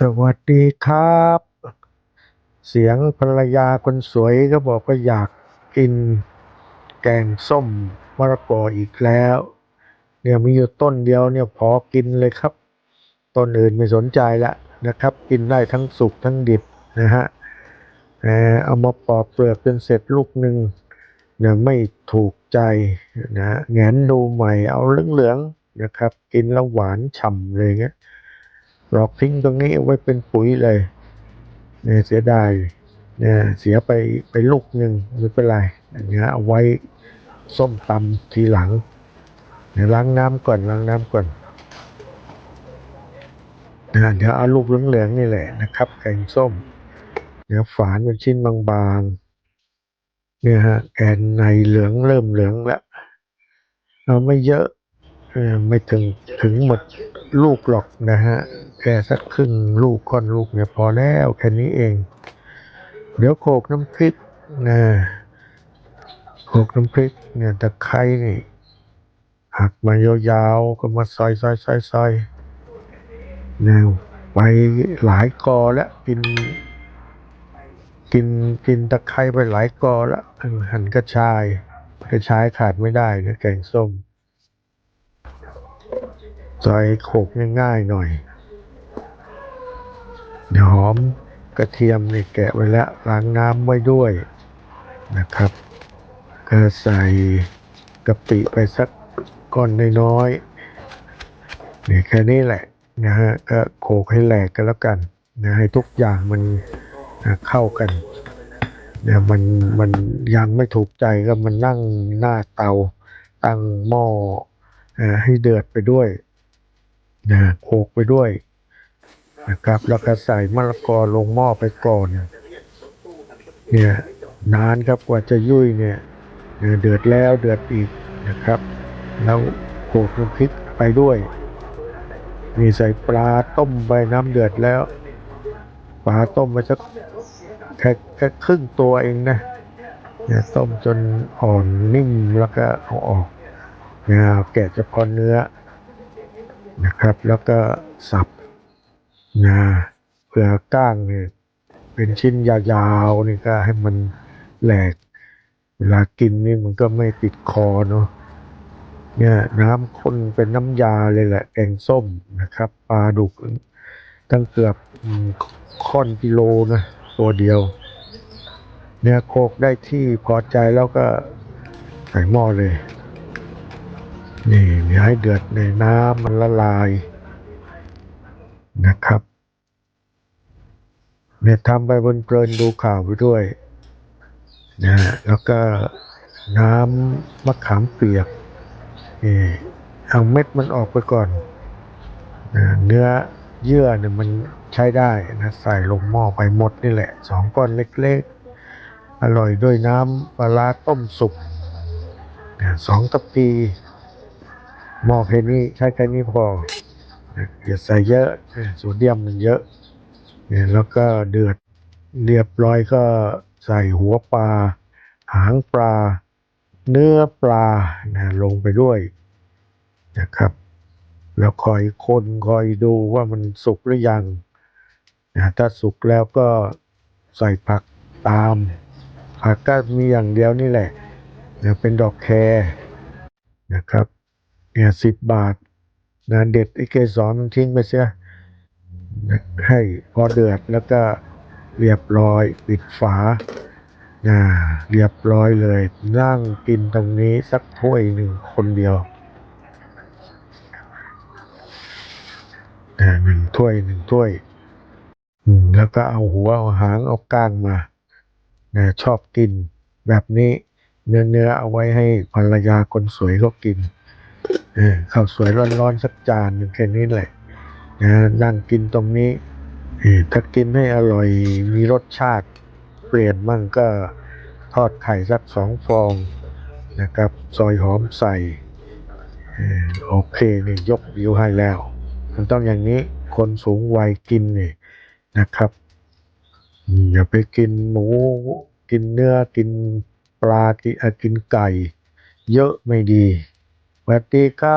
สวัสดีครับ เสียงภรรยาคนสวยก็บอกว่าอยากกินแกงส้มมะละกออีกแล้ว เนี่ยมีอยู่ต้นเดียวเนี่ยพอกินเลยครับ ต้นอื่นไม่สนใจละนะครับ กินได้ทั้งสุกทั้งดิบนะฮะเอามาปอกเปลือกจนเสร็จลูกหนึ่งเนี่ยไม่ถูกใจนะแงนดูใหม่เอาเหลืองๆนะครับ กินแล้วหวานฉ่ำเลยเงี้ย หลอกทิ้งตรงนี้เอาไว้เป็นปุ๋ยเลยเนี่ยเสียดายเนี่ยเสียไปไปลูกหนึ่งไม่เป็นไรอันเนี้ยเอาไว้ส้มตำทีหลังเดี๋ยล้างน้ำก่อนล้างน้ำก่อนนะเดี๋ยวเอาลูกเหลืองๆนี่แหละนะครับแกงส้ม เดี๋ยวฝานเป็นชิ้นบางๆ เนี่ยฮะแกนในเหลืองเริ่มเหลืองแล้วเอาไม่เยอะเออไม่ถึงถึงหมด ลูกหรอกนะฮะ แค่สักครึ่งลูกก้อนลูกเนี่ยพอแล้วแค่นี้เอง เดี๋ยวโขกน้ำพริกนะโขกน้ำพริกเนี่ยตะไคร้นี่หักมายาวๆก็มาซอยซอยซอยซอยแนวไปหลายกอแล้วกิน กินกินตะไคร้ไปหลายกอแล้วหั่นกระชายกระชายขาดไม่ได้นะแกงส้ม ซอยโขกง่ายๆหน่อย เดี๋ยวหอมกระเทียมนี่แกะไว้แล้วล้างน้ำไว้ด้วยนะครับ ก็ใส่กะปิไปสักก้อนน้อยๆนี่แค่นี้แหละนะฮะก็โขกให้แหลกกันแล้วกันนะให้ทุกอย่างมันอะเข้ากันเนี่ยมันมันยังไม่ถูกใจก็มันนั่งหน้าเตาตั้งหม้อให้เดือดไปด้วย นะโขลกไปด้วยนะครับ แล้วก็ใส่มะละกอลงหม้อไปก่อนเนี่ยนานครับกว่าจะยุ่ยเนี่ยเนี่ยเดือดแล้วเดือดอีกนะครับ แล้วโขลกน้ำพริกไปด้วยนี่ใส่ปลาต้มไปน้ำเดือดแล้ว ปลาต้มไปสักแค่แค่ครึ่งตัวเองนะเนี่ยต้มจนอ่อนนิ่มแล้วก็เอาออกเนี่ยแกะเฉพาะเนื้อ นะครับ แล้วก็สับนะเผื่อก้างเนี่ยเป็นชิ้นยาวๆนี่ก็ให้มันแหลก เวลากินนี่มันก็ไม่ติดคอเนาะเนี่ยน้ำข้นเป็นน้ำยาเลยแหละแกงส้มนะครับปลาดุกตั้งเกือบค่อนกิโลนะตัวเดียว เนี่ยโคกได้ที่พอใจแล้วก็ใส่หม้อเลย นี่เดี๋ยให้เดือดในน้ำมันละลายนะครับ เนี่ยทำไปบนเพลินดูข่าวไปด้วยนะแล้วก็น้ำมะขามเปียกนี่เอาเม็ดมันออกไปก่อนนะเนื้อเยื่อเนี่ยมันใช้ได้นะใส่ลงหม้อไปหมดนี่แหละสองก้อนเล็กๆ อร่อยด้วยน้ำปลาต้มสุกนะสองตะปี ม้อแค่นี้ใช้แค่นี้พออย่าใส่เยอะนะโซเดียมมันเยอะเนี่ยแล้วก็เดือดเรียบร้อยก็ใส่หัวปลา หางปลา เนื้อปลานะลงไปด้วยนะครับ แล้วคอยคนคอยดูว่ามันสุกหรือยังนะถ้าสุกแล้วก็ใส่ผักตามผักก็มีอย่างเดียวนี่แหละนะเป็นดอกแครนะครับ เนี่ยสิบบาทนะเด็ดไอ้เกสรมันทิ้งไปเสียให้พอเดือดแล้วก็เรียบร้อยปิดฝานะเรียบร้อยเลย นั่งกินตรงนี้สักถ้วยหนึ่งคนเดียวนะหนึ่งถ้วยหนึ่งถ้วยแล้วก็เอาหัวเอาหางเอาก้างมานะชอบกินแบบนี้เนื้อเนื้อเอาไว้ให้ภรรยาคนสวยเขากิน ข้าวสวยร้อนๆสักจานหนึ่งแค่นี้แหละนะนั่งกินตรงนี้ถ้ากินให้อร่อยมีรสชาติเปลี่ยนมั่งก็ทอดไข่สักสองฟองนะครับ ซอยหอมใส่โอเคนี่ยกวิวให้แล้ว มันต้องอย่างนี้คนสูงวัยกินนี่นะครับอย่าไปกินหมู กินเนื้อกินปลากินกินไก่ เยอะไม่ดี Merdeka